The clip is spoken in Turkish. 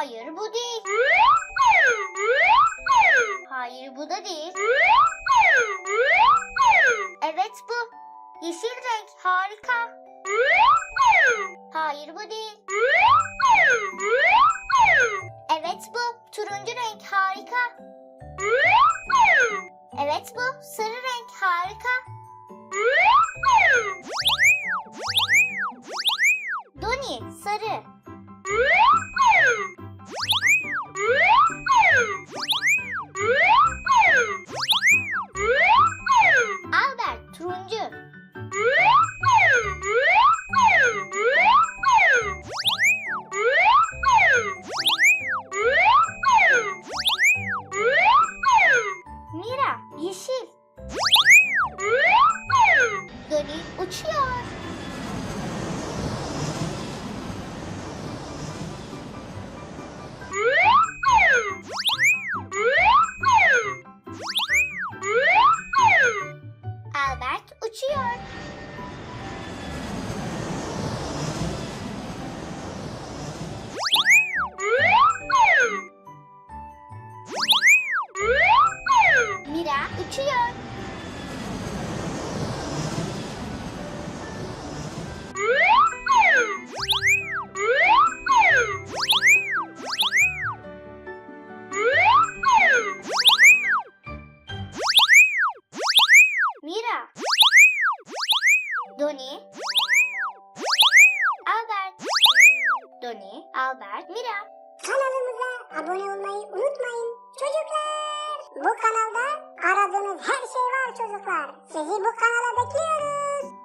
Hayır bu değil. Hayır bu da değil. Evet bu. Yeşil renk harika. Hayır bu değil. Evet bu. Turuncu renk harika. Evet bu. Sarı renk harika. Doni sarı. Albert turuncu. Mira yeşil. Doni uçuyor. Albert uçuyor. Mira uçuyor. Doni. Albert. Doni, Albert, Mira. Kanalımıza abone olmayı unutmayın. Çocuklar bu kanalda aradığınız her şey var çocuklar. Sizi bu kanala bekliyoruz.